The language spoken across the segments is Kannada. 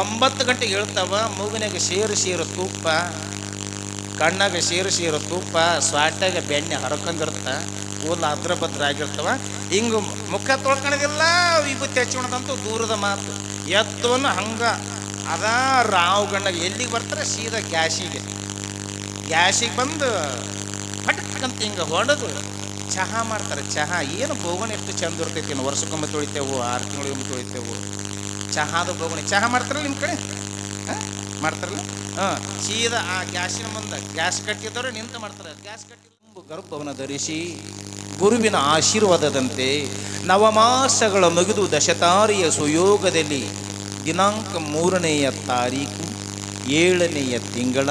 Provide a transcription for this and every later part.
ಒಂಬತ್ತು ಗಂಟೆಗೆ ಹೇಳ್ತಾವ, ಮೂಗಿನಾಗ ಸೇರು ಸೇರು ತುಪ್ಪ, ಕಣ್ಣಾಗ ಸೇರು ಸೇರು ತುಪ್ಪ, ಸ್ವಾಟ್ಯಾಗ ಬೆಣ್ಣೆ ಹರ್ಕೊಂಡಿರ್ತ ಕೂದಲು ಅದ್ರ ಭದ್ರ ಆಗಿರ್ತಾವ ಹಿಂಗೆ ಮುಖ ತೊಳ್ಕೊಳೋದಿಲ್ಲ ವಿಭೂತಿ ಹಚ್ಕೊಳದಂತೂ ದೂರದ ಮಾತು. ಎತ್ತವನು ಹಂಗ. ಅದ ರಾವ್ ಗಣ್ಣಾಗ ಎಲ್ಲಿಗೆ ಬರ್ತಾರೆ? ಸೀದಾ ಗ್ಯಾಸಿಗೆ. ಗ್ಯಾಸಿಗೆ ಬಂದು ಪಟಕ್ಕಂತ ಹಿಂಗೆ ಹೊಡೆದು ಚಹಾ ಮಾಡ್ತಾರೆ. ಚಹಾ ಏನು ಬೋಗಣಿ ಎಷ್ಟು ಚಂದ ಇರ್ತೈತಿ ವರ್ಷಕ್ಕೊಮ್ಮೆ ತೊಳಿತೇವು, ಆರು ತಿಂಗಳಿಗೊಮ್ಮೆ ತೊಳಿತೇವು. ಚಹಾದ ಬೋಗಣಿ ಚಹಾ ಮಾಡ್ತಾರಲ್ಲ ನಿಮ್ಮ ಕಡೆ? ಹಾಂ? ಮಾಡ್ತಾರಲ್ಲ? ಹಾಂ. ಸೀದಾ ಆ ಗ್ಯಾಸಿನ ಮುಂದೆ ಗ್ಯಾಸ್ ಕಟ್ಟಿದವರು ನಿಂತು ಮಾಡ್ತಾರೆ. ಗ್ಯಾಸ್ ಕಟ್ಟಿ ಗರ್ಭವನ್ನು ಧರಿಸಿ ಗುರುವಿನ ಆಶೀರ್ವಾದದಂತೆ ನವಮಾಸಗಳ ಮುಗಿದು ದಶತಾರಿಯ ಸುಯೋಗದಲ್ಲಿ ದಿನಾಂಕ ಮೂರನೆಯ ತಾರೀಕು, ಏಳನೆಯ ತಿಂಗಳ,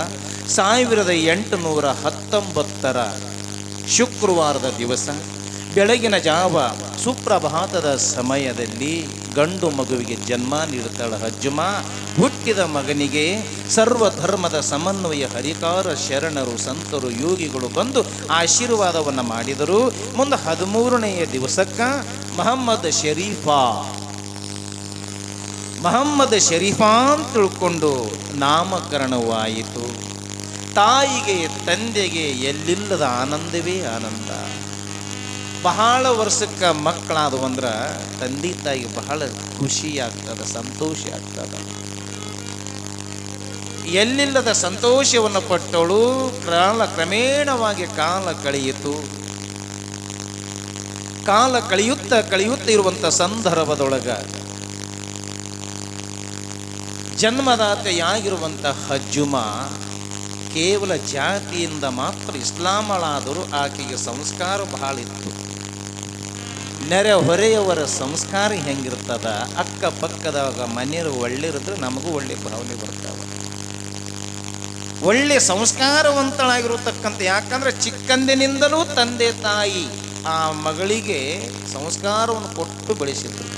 ಸಾವಿರದ ಎಂಟುನೂರ ಹತ್ತೊಂಬತ್ತರ ಶುಕ್ರವಾರದ ದಿವಸ, ಬೆಳಗಿನ ಜಾವ ಸುಪ್ರಭಾತದ ಸಮಯದಲ್ಲಿ ಗಂಡು ಮಗುವಿಗೆ ಜನ್ಮ ನೀಡುತ್ತಾಳೆ ಹಜ್ಜುಮ ಹುಟ್ಟಿದ ಮಗನಿಗೆ ಸರ್ವಧರ್ಮದ ಸಮನ್ವಯ ಹರಿಕಾರ ಶರಣರು ಸಂತರು ಯೋಗಿಗಳು ಬಂದು ಆಶೀರ್ವಾದವನ್ನು ಮಾಡಿದರು. ಮುಂದೆ ಹದಿಮೂರನೆಯ ದಿವಸಕ್ಕ ಮಹಮ್ಮದ್ ಶರೀಫಾ. ಮಹಮ್ಮದ್ ಶರೀಫಾ ಅಂತ ತಿಳ್ಕೊಂಡು ನಾಮಕರಣವಾಯಿತು. ತಾಯಿಗೆ, ತಂದೆಗೆ ಎಲ್ಲಿಲ್ಲದ ಆನಂದವೇ ಆನಂದ. ಬಹಳ ವರ್ಷಕ್ಕೆ ಮಕ್ಕಳಾದವು ಅಂದ್ರೆ ತಂದೆ ತಾಯಿ ಬಹಳ ಖುಷಿ ಆಗ್ತದ, ಸಂತೋಷ ಆಗ್ತದ. ಎಲ್ಲಿಲ್ಲದ ಸಂತೋಷವನ್ನು ಪಟ್ಟವಳು ಕಾಲ ಕ್ರಮೇಣವಾಗಿ ಕಾಲ ಕಳೆಯಿತು. ಕಾಲ ಕಳೆಯುತ್ತ ಕಳೆಯುತ್ತ ಇರುವಂತ ಸಂದರ್ಭದೊಳಗ ಜನ್ಮದಾತೆಯಾಗಿರುವಂಥ ಹಜ್ಜುಮ ಕೇವಲ ಜಾತಿಯಿಂದ ಮಾತ್ರ ಇಸ್ಲಾಮಳಾದರೂ ಆಕೆಗೆ ಸಂಸ್ಕಾರ ಬಹಳ ಇತ್ತು. ನೆರೆ ಹೊರೆಯವರ ಸಂಸ್ಕಾರ ಹೆಂಗಿರ್ತದ? ಅಕ್ಕಪಕ್ಕದಾಗ ಮನೆಯವರು ಒಳ್ಳೆಯರಿದ್ರೆ ನಮಗೂ ಒಳ್ಳೆ ಭಾವನೆ ಬರ್ತಾವ. ಒಳ್ಳೆ ಸಂಸ್ಕಾರವಂತಳಾಗಿರತಕ್ಕಂಥ, ಯಾಕಂದ್ರೆ ಚಿಕ್ಕಂದಿನಿಂದಲೂ ತಂದೆ ತಾಯಿ ಆ ಮಗಳಿಗೆ ಸಂಸ್ಕಾರವನ್ನು ಕೊಟ್ಟು ಬೆಳೆಸಿದ್ರು.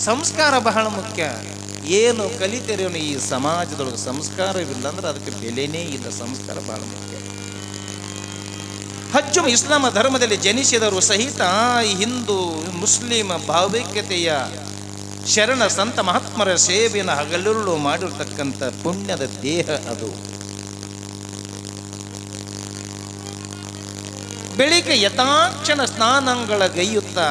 ಸಂಸ್ಕಾರ ಬಹಳ ಮುಖ್ಯ. ಏನು ಕಲಿತೇರೇನು ಈ ಸಮಾಜದೊಳಗೆ ಸಂಸ್ಕಾರವಿಲ್ಲ ಅಂದ್ರೆ ಅದಕ್ಕೆ ಬೆಲೆನೇ ಇಲ್ಲ. ಸಂಸ್ಕಾರ ಬಹಳ ಮುಖ್ಯ. ಹಜ್ಜು ಇಸ್ಲಾಮ ಧರ್ಮದಲ್ಲಿ ಜನಿಸಿದರು ಸಹಿತ ಈ ಹಿಂದೂ ಮುಸ್ಲಿಂ ಭಾವೈಕ್ಯತೆಯ ಶರಣ ಸಂತ ಮಹಾತ್ಮರ ಸೇವೆಯನ್ನು ಹಗಲಿರುಳು ಮಾಡಿರ್ತಕ್ಕಂಥ ಪುಣ್ಯದ ದೇಹ ಅದು. ಬೆಳಿಗ್ಗೆ ಯಥಾಕ್ಷಣ ಸ್ನಾನಗಳ ಗೈಯುತ್ತಾ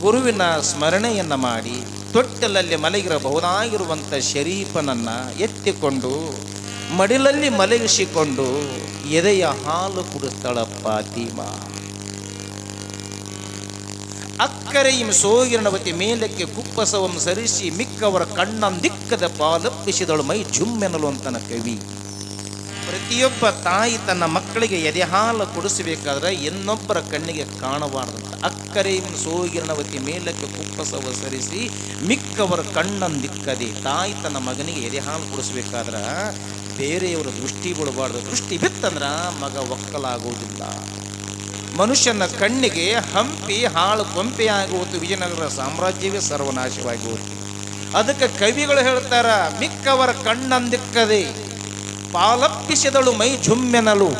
ಗುರುವಿನ ಸ್ಮರಣೆಯನ್ನು ಮಾಡಿ ತೊಟ್ಟಲಲ್ಲಿ ಮಲಗಿರಬಹುದಾಗಿರುವಂಥ ಶರೀಫನನ್ನು ಎತ್ತಿಕೊಂಡು ಮಡಿಲಲ್ಲಿ ಮಲಗಿಸಿಕೊಂಡು ಎದೆಯ ಹಾಲು ಕುಡಿಸ್ತಾಳ ಪಾತಿಮಾ ಅಕ್ಕರೆಯಂ ಸೋಗಿರಣವತಿ ಮೇಲಕ್ಕೆ ಕುಪ್ಪಸವಂ ಸರಿಸಿ ಮಿಕ್ಕವರ ಕಣ್ಣಂದಿಕ್ಕದ ಪಾಲಪ್ಪಿಸಿದಳು ಮೈ ಜುಮ್ಮೆನಲು ಅಂತನ ಕವಿ. ಪ್ರತಿಯೊಬ್ಬ ತಾಯಿ ತನ್ನ ಮಕ್ಕಳಿಗೆ ಎದೆ ಹಾಲು ಕುಡಿಸಬೇಕಾದ್ರೆ ಇನ್ನೊಬ್ಬರ ಕಣ್ಣಿಗೆ ಕಾಣಬಾರದಂತ ಅಕ್ಕರೆയും ಸೋಗಿರಣವತಿ ಮೇಲಕ್ಕೆ ಕುಪ್ಪಸವ ಸರಿಸಿ ಮಿಕ್ಕವರ ಕಣ್ಣಂದಿಕ್ಕದೆ ತಾಯಿ ತನ್ನ ಮಗನಿಗೆ ಎದೆಹಾಲು ಹಾಲು ಕುಡಿಸ್ಬೇಕಾದ್ರ ಬೇರೆಯವರ ದೃಷ್ಟಿ ಬಿಡಬಾರ್ದು. ದೃಷ್ಟಿ ಬಿತ್ತಂದ್ರ ಮಗ ಒಕ್ಕಲಾಗುವುದಿಲ್ಲ. ಮನುಷ್ಯನ ಕಣ್ಣಿಗೆ ಹಂಪಿ, ಹಾಳು, ಕೊಂಪೆ ಆಗುವುದು ವಿಜಯನಗರ ಸಾಮ್ರಾಜ್ಯವೇ ಸರ್ವನಾಶವಾಗುವುದು ಅದಕ್ಕೆ ಕವಿಗಳು ಹೇಳ್ತಾರ, ಮಿಕ್ಕವರ ಕಣ್ಣಂದಿಕ್ಕದೆ, ಪಾಲಪ್ಪಿಸಿದಳು ಮೈ ಝುಮ್ಮೆನಲು.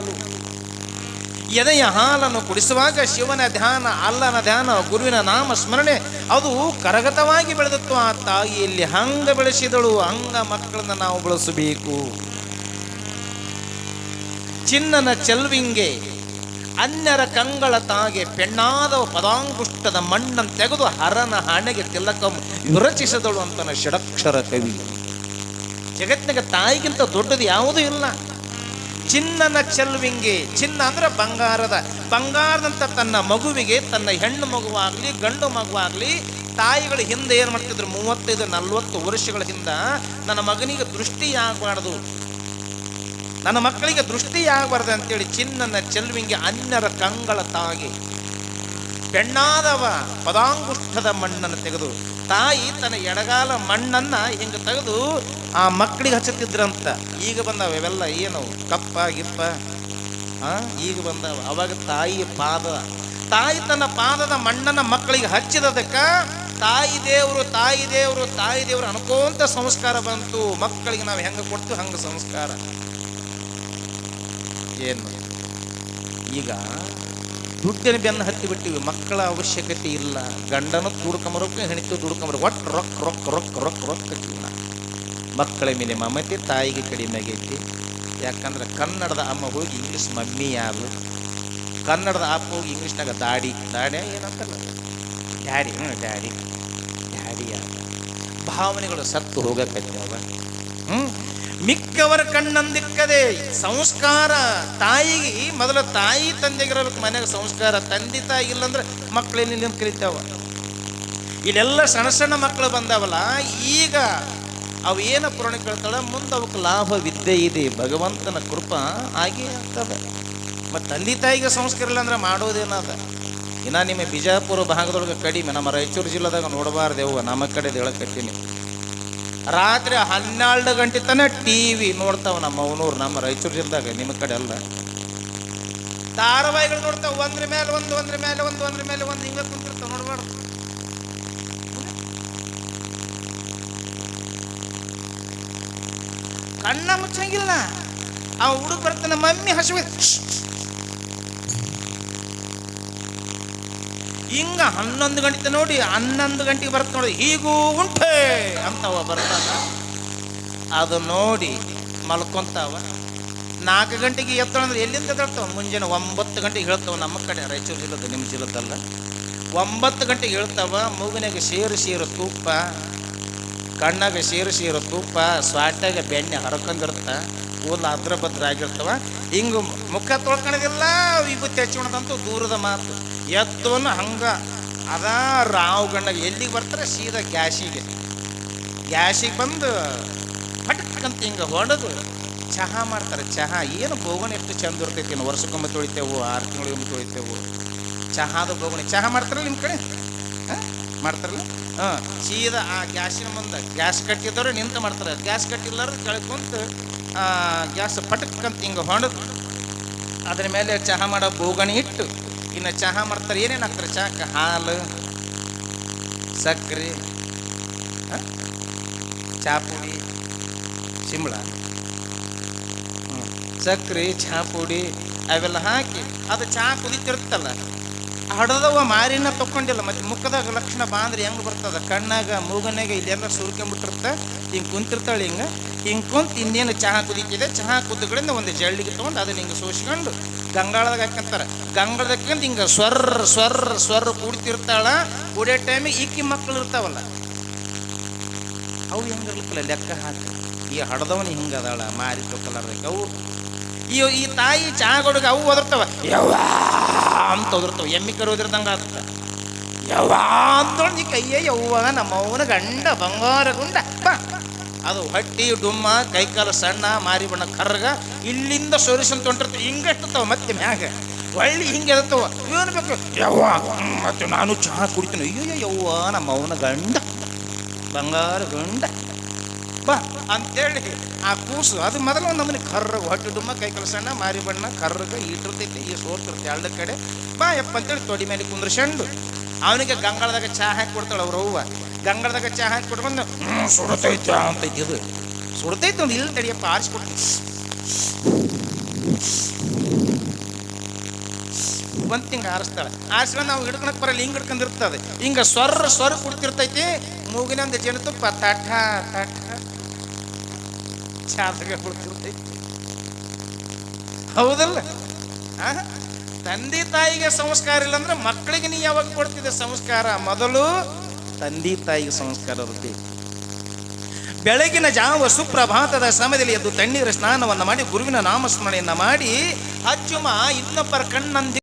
ಎದೆಯ ಹಾಲನ್ನು ಕುಡಿಸುವಾಗ ಶಿವನ ಧ್ಯಾನ, ಅಲ್ಲನ ಧ್ಯಾನ, ಗುರುವಿನ ನಾಮ ಸ್ಮರಣೆ, ಅದು ಕರಗತವಾಗಿ ಬೆಳೆದಿತ್ತು ಆ ತಾಯಿಯಲ್ಲಿ ಹಂಗ ಬೆಳೆಸಿದಳು, ಹಂಗ ಮಕ್ಕಳನ್ನ ನಾವು ಬೆಳೆಸಬೇಕು. ಚಿನ್ನನ ಚೆಲ್ವಿಂಗೆ, ಅನ್ಯರ ಕಂಗಳ ತಾಗೆ ಪೆಣ್ಣಾದ ಪದಾಂಗುಷ್ಟದ ಮಣ್ಣನ್ನು ತೆಗೆದು ಹರನ ಹಣೆಗೆ ತಿಲಕ ವಿರಚಿಸಿದಳು ಅಂತನ ಷಡಕ್ಷರ ಕವಿ. ಜಗತ್ತಿನಾಗ ತಾಯಿಗಿಂತ ದೊಡ್ಡದು ಯಾವುದೂ ಇಲ್ಲ. ಚಿನ್ನನ ಚೆಲ್ವಿಂಗೆ, ಚಿನ್ನ ಅಂದ್ರೆ ಬಂಗಾರದ, ಬಂಗಾರದಂತ ತನ್ನ ಮಗುವಿಗೆ, ತನ್ನ ಹೆಣ್ಣು ಮಗುವಾಗ್ಲಿ, ಗಂಡು ಮಗುವಾಗ್ಲಿ, ತಾಯಿಗಳು ಹಿಂದೆ ಏನು ಮಾಡ್ತಿದ್ರು? ಮೂವತ್ತೈದು ನಲ್ವತ್ತು ವರ್ಷಗಳ ಹಿಂದ ನನ್ನ ಮಗನಿಗೆ ದೃಷ್ಟಿ ಆಗಬಾರ್ದು ನನ್ನ ಮಕ್ಕಳಿಗೆ ದೃಷ್ಟಿ ಆಗಬಾರ್ದು ಅಂತೇಳಿ ಚಿನ್ನನ ಚೆಲ್ವಿಂಗೆ ಅನ್ಯರ ಕಂಗಳ ತಾಗಿ ಬೆಣ್ಣಾದವ ಪದಾಂಗುಷ್ಠದ ಮಣ್ಣನ್ನು ತೆಗೆದು ತಾಯಿ ತನ್ನ ಎಡಗಾಲ ಮಣ್ಣನ್ನ ಹಿಂಗೆ ತೆಗೆದು ಆ ಮಕ್ಕಳಿಗೆ ಹಚ್ಚುತ್ತಿದ್ರಂತ. ಈಗ ಬಂದಾವ ಇವೆಲ್ಲ ಏನು? ಕಪ್ಪ, ಗಿಪ್ಪ ಈಗ ಬಂದಾವ. ಅವಾಗ ತಾಯಿಯ ಪಾದ. ತಾಯಿ ತನ್ನ ಪಾದದ ಮಣ್ಣನ್ನ ಮಕ್ಕಳಿಗೆ ಹಚ್ಚಿದದಕ್ಕ ತಾಯಿ ದೇವರು ತಾಯಿ ದೇವರು ತಾಯಿ ದೇವರು ಅನ್ಕೋಂತ ಸಂಸ್ಕಾರ ಬಂತು. ಮಕ್ಕಳಿಗೆ ನಾವು ಹೆಂಗೆ ಕೊಡ್ತು ಹಂಗೆ ಸಂಸ್ಕಾರ. ಏನು ಈಗ ದುಡ್ಡಿನ ಬೆನ್ನು ಹತ್ತಿ ಬಿಟ್ಟಿವಿ, ಮಕ್ಕಳ ಅವಶ್ಯಕತೆ ಇಲ್ಲ, ಗಂಡನ ದುಡ್ಕೊಂಬರೋಕೆ ಹೆಣಿತು ದುಡ್ಕೊಂಬರ ಒಟ್ಟು ರೊಕ್ಕ ರೊಕ್ಕ ರೊಕ್ಕ ರೊಕ್ಕ ರೊಕ್ಕ ಜೀವನ ಮಕ್ಕಳ ಮೇಲೆ ಮಮತೆ, ತಾಯಿಗೆ ಕಡಿಮೆ ಆಗೈತಿ. ಯಾಕಂದ್ರೆ ಕನ್ನಡದ ಅಮ್ಮ ಹೋಗಿ ಇಂಗ್ಲೀಷ್ ಮಮ್ಮಿ ಯಾರು? ಕನ್ನಡದ ಅಪ್ಪ ಹೋಗಿ ಇಂಗ್ಲೀಷ್ನಾಗ ದಾಡಿ ದಾಡಿ ಏನಂತಲ್ಲ? ಡ್ಯಾಡಿ ಹ್ಞೂ ಡ್ಯಾಡಿ ಡ್ಯಾಡಿ ಯಾರು? ಭಾವನೆಗಳು ಸತ್ತು ಹೋಗಕ್ಕೆ ಹ್ಮ್ ಮಿಕ್ಕವರ ಕಣ್ಣಂದಿಕ್ಕದೆ ಸಂಸ್ಕಾರ ತಾಯಿಗೆ, ಮೊದಲ ತಾಯಿ ತಂದೆಗಿರಬೇಕು ಮನೆಗೆ ಸಂಸ್ಕಾರ ತಂದೆ ತಾಯಿ ಇಲ್ಲಂದ್ರೆ ಮಕ್ಕಳೇನು ನಿಮ್ಮ ಕಲಿತಾವ ಇಲ್ಲೆಲ್ಲ ಸಣ್ಣ ಸಣ್ಣ ಮಕ್ಕಳು ಬಂದಾವಲ್ಲ, ಈಗ ಅವು ಏನು ಪುರಾಣ ಕೇಳ್ತಾಳೆ, ಮುಂದೆ ಅವಕ್ಕೆ ಲಾಭ ವಿದ್ಯೆ ಇದೆ, ಭಗವಂತನ ಕೃಪಾ ಆಗಿ ಆಗ್ತದೆ. ಮತ್ತು ತಂದೆ ತಾಯಿಗೆ ಸಂಸ್ಕಾರ ಇಲ್ಲ ಅಂದ್ರೆ ಮಾಡೋದೇನದ? ಇನ್ನ ನಿಮ್ಮ ಬಿಜಾಪುರ ಭಾಗದೊಳಗೆ ಕಡಿಮೆ, ನಮ್ಮ ರಾಯಚೂರು ಜಿಲ್ಲೆದಾಗ ನೋಡಬಾರ್ದೇವು ನಮ್ಮ ಕಡೆ ಹೇಳಕತ್ತೀನಿ ರಾತ್ರಿ ಹನ್ನೆರಡು ಗಂಟೆ ತನಕ ಟಿ ವಿ ನೋಡ್ತಾವ ನಮ್ಮ ಅವನೂರು, ನಮ್ಮ ರಾಯಚೂರು ಜಿಲ್ಲೆದಾಗ, ನಿಮ್ಮ ಕಡೆ ಅಲ್ಲ. ಧಾರಾವಾಹಿಗಳು ನೋಡ್ತಾವ, ಒಂದ್ರ ಮೇಲೆ ಒಂದು, ಒಂದ್ರ ಮೇಲೆ ಒಂದು, ಒಂದ್ರ ಮೇಲೆ ಒಂದು, ಹಿಂಗ ಕುಂತಿರ್ತಾವ, ನೋಡ್ಬಾರ್ದು. ಕಣ್ಣ ಮುಚ್ಚಂಗಿಲ್ಲ. ಆ ಹುಡುಗ ಬರ್ತಾನೆ, ಮಮ್ಮಿ ಹಸುವೆ. ಹಿಂಗ ಹನ್ನೊಂದು ಗಂಟೆ ನೋಡಿ, ಹನ್ನೊಂದು ಗಂಟೆಗೆ ಬರ್ತ ನೋಡಿ, ಹೀಗೂ ಉಂಟೆ ಅಂತವ ಬರ್ತಾನ. ಅದು ನೋಡಿ ಮಲ್ಕೊಂತಾವ. ನಾಲ್ಕು ಗಂಟೆಗೆ ಎತ್ತಂದ್ರೆ ಎಲ್ಲಿಂದ ಎದ್ದೇಳ್ತಾವ? ಮುಂಜಾನೆ ಒಂಬತ್ತು ಗಂಟೆಗೆ ಹೇಳ್ತಾವ ನಮ್ಮ ಕಡೆ, ರಾಯಚೂರು ಜಿಲ್ಲದ, ನಿಮ್ಮ ಜಿಲ್ಲದಲ್ಲ. ಒಂಬತ್ತು ಗಂಟೆಗೆ ಹೇಳ್ತಾವ, ಮೂಗಿನಾಗ ಸೇರು ಸೇರು ತುಪ್ಪ ಕಣ್ಣಾಗ ಸೇರು ಸೇರು ತುಪ್ಪ ಸ್ವಾಟ್ಯಾಗ ಬೆಣ್ಣೆ ಹರ್ಕೊಂಡಿರ್ತ, ಕೂದಲು ಅದ್ರ ಭದ್ರ ಆಗಿರ್ತಾವ ಹಿಂಗೆ ಮುಖ ತೊಳ್ಕೊಳೋದಿಲ್ಲ ವಿಭೂತಿ ಹಚ್ಕೊಳದಂತೂ ದೂರದ ಮಾತು. ಎದ್ದವನು ಹಂಗ. ಅದ ರಾವ್ ಗಂಡ ಎಲ್ಲಿಗೆ ಬರ್ತಾರೆ? ಸೀದಾ ಗ್ಯಾಸಿಗೆ. ಗ್ಯಾಸಿಗೆ ಬಂದು ಪಟ್ಕಂತ ಹಿಂಗೆ ಹೊಡೆದು ಚಹಾ ಮಾಡ್ತಾರೆ. ಚಹಾ ಏನು ಬೋಗಣಿ ಎಷ್ಟು ಚಂದ ಇರ್ತೈತಿ ಏನು? ವರ್ಷಕ್ಕೊಮ್ಮೆ ತೊಳಿತೇವು, ಆರು ತಿಂಗಳಿಗೊಮ್ಮೆ ತೊಳಿತೇವು. ಚಹಾದ ಬೋಗಣಿ. ಚಹಾ ಮಾಡ್ತಾರಲ್ಲ ನಿಮ್ಮ ಕಡೆ? ಹಾಂ? ಮಾಡ್ತಾರಲ್ಲ? ಹಾಂ. ಸೀದಾ ಆ ಗ್ಯಾಸಿನ ಮುಂದೆ ಗ್ಯಾಸ್ ಕಟ್ಟಿದ್ದವ್ರು ನಿಂತು ಮಾಡ್ತಾರೆ. ಗ್ಯಾಸ್ ಕಟ್ಟಿಲ್ಲರು ಕೆಳಕೊಂತ ಗ್ಯಾಸ್ ಪಟಕ್ಕಂತ ಹಿಂಗೆ ಹೊಣದು ಅದ್ರ ಮೇಲೆ ಚಹಾ ಮಾಡೋ ಬೋಗಣಿ ಇಟ್ಟು ಇನ್ನು ಚಹಾ ಮಾಡ್ತಾರೆ, ಏನೇನು ಹಾಕ್ತಾರೆ? ಚಹಾಕ್ಕೆ ಹಾಲು, ಸಕ್ಕರೆ ಚಾಪುಡಿ ಶಿಮ್ಳ. ಸಕ್ಕರೆ, ಚಹಾ ಪುಡಿ, ಅವೆಲ್ಲ ಹಾಕಿ ಅದು ಚಹಾ ಕುದಿತಿರುತ್ತಲ್ಲ ಹಡದವ ಮಾರಿನ ತಕ್ಕೊಂಡಿಲ್ಲ, ಮತ್ತೆ ಮುಖದಾಗ ಲಕ್ಷಣ ಬಾಂದ್ರೆ ಹೆಂಗೆ ಬರ್ತದ? ಕಣ್ಣಾಗ ಮೂಗನಾಗ ಇಲ್ಲೆಲ್ಲ ಸುರ್ಕೊಂಬಿಟ್ಟಿರ್ತ ಹಿಂಗೆ ಕುಂತಿರ್ತಾಳೆ ಹಿಂಗೆ. ಹಿಂಗೆ ಕುಂತು ಇನ್ನೇನು ಚಹಾ ಕುದಿಕಿದೆ. ಚಹಾ ಕುದ್ದುಗಳಿಂದ ಒಂದು ಜಳ್ಳಿಗೆ ತಗೊಂಡು ಅದನ್ನ ಹಿಂಗೆ ಸೋಸ್ಕೊಂಡು ಗಂಗಾಳದಾಗ ಹಾಕಂತಾರೆ ಗಂಗಾಳದಾಗ ಹಿಂಗ ಹಿಂಗೆ ಸ್ವರ್ ಸ್ವರ್ ಸ್ವರ್ ಕೂಡ್ತಿರ್ತಾಳ. ಕೂಡೋ ಟೈಮಿಗೆ ಈಕಿ ಮಕ್ಕಳು ಇರ್ತಾವಲ್ಲ. ಅವು ಹೆಂಗಿರ್ಲಿಕ್ಕಲ್ಲ ಲೆಕ್ಕ ಹಾಕಿ. ಈ ಹಡದವನು ಹಿಂಗದಾಳ ಮಾರಿ ತೊಕ್ಕಲಾರ್ದಕ್ಕೆ. ಅವು ಈ ಈ ತಾಯಿ ಕೊಡುಗೆ ಅವು ಒದರ್ತವ. ಯವ್ವ ಅಂತ ಒದರ್ತಾವ. ಎಮ್ಮಿ ಕರು ಒದಿರ್ದಂಗ ಆಗ್ತದ ಯವ್ವ ಅಂತೊಳ್ ನೀ ಕೈಯೇ ಯವ್ವ ನಮ್ಮವನ ಗಂಡ ಬಂಗಾರ ಗುಂಡ. ಅದು ಹಟ್ಟಿ, ಡುಮ್ಮ, ಕೈಕಾಲು ಸಣ್ಣ, ಮಾರಿ ಬಣ್ಣ ಕರ್ಗ ಇಲ್ಲಿಂದ ಸೊರಿಸಂತ ಹೊಂಟಿರ್ತಾವ ಹಿಂಗಷ್ಟತಾವ ಮತ್ತೆ ಮ್ಯಾಗ. ಒಳ್ಳಿ ಹಿಂಗೆ ಎದತ್ತವ. ಏನು ಬೇಕು. ಯವ್ವ, ಮತ್ತೆ ನಾನು ಚಹಾ ಕುಡಿತೀನಿ. ಅಯ್ಯೋ ಯವ್ವ ನಮ್ಮವನ ಗಂಡ. ಬಂಗಾರ ಗಂಡ. ಬಾ ಅಂತೇಳಿ ಆ ಕೂಸು. ಅದು ಮೊದಲು ಒಂದು ಕರ್ರಗ ಹೊಟ್ಟೆ ಡುಮ್ಮ ಕೈ ಸಣ್ಣ ಮಾರಿ ಬಣ್ಣ, ಕರ್ರಗ ಇಟ್ಟಿರ್ತೈತಿ, ಈ ಸೋರ್ತಿರ್ತಿ ಎರಡು ಕಡೆ. ಬಾ ಯಪ್ಪ ಅಂತೇಳಿ ತೊಡಿ ಮೇಲೆ ಕುಂದ್ರಸಂಡು ಅವನಿಗೆ ಗಂಗಾಳದಾಗ ಚಹಾ ಹಾಕಿ ಕೊಡ್ತಾಳೆ ಅವ್ರ ಅವ್ವ. ಗಂಗಾಳದಾಗ ಚಹಾ ಹಾಕಿ ಕೊಟ್ಕೊಂಡು ಸುಡತೈತ ಅಂತೈತಿ ಇದು. ಸುಡ್ತೈತಿ ಒಂದು ಇಲ್ಲಿ ತಡಿಯಪ್ಪ ಆರಿಸ್ಕೊಡ್ತೀನಿ. ಬಂತು ಹಿಂಗೆ ಆರಿಸ್ತಾಳೆ. ಆರಿಸ್ಕೊಂಡು ನಾವು ಹಿಡ್ಕೊಳಕ್ ಬರಲ್ಲ, ಹಿಂಗೆ ಹಿಡ್ಕೊಂಡಿರ್ತದೆ. ಹಿಂಗೆ ಸ್ವರ್ರ ಸ್ವರ್ ಕುಡ್ತಿರ್ತೈತಿ ಮೂಗಿನಂದ ಜೇನುತುಪ್ಪ ತಠ ತಠ. ಚಾದಾಗ ಕುಡ್ತಿರ್ತೈತಿ ಹೌದಲ್ಲ ತಂದೆ ತಾಯಿಗೆ ಸಂಸ್ಕಾರ ಇಲ್ಲ ಅಂದ್ರೆ ಮಕ್ಕಳಿಗೆ ನೀ ಯಾವಾಗ ಕೊಡ್ತಿದ್ದೆ ಸಂಸ್ಕಾರ? ಮೊದಲು ತಂದೆ ತಾಯಿಗೆ ಸಂಸ್ಕಾರ ಇರುತ್ತೆ. ಬೆಳಗಿನ ಜಾವ ಸುಪ್ರಭಾತದ ಸಮಯದಲ್ಲಿ ಎದ್ದು ತಣ್ಣೀರ ಸ್ನಾನವನ್ನು ಮಾಡಿ, ಗುರುವಿನ ನಾಮಸ್ಮರಣೆಯನ್ನು ಮಾಡಿ ಅಜ್ಜುಮ ಇನ್ನೊಬ್ಬರ ಕಣ್ಣಂದಿ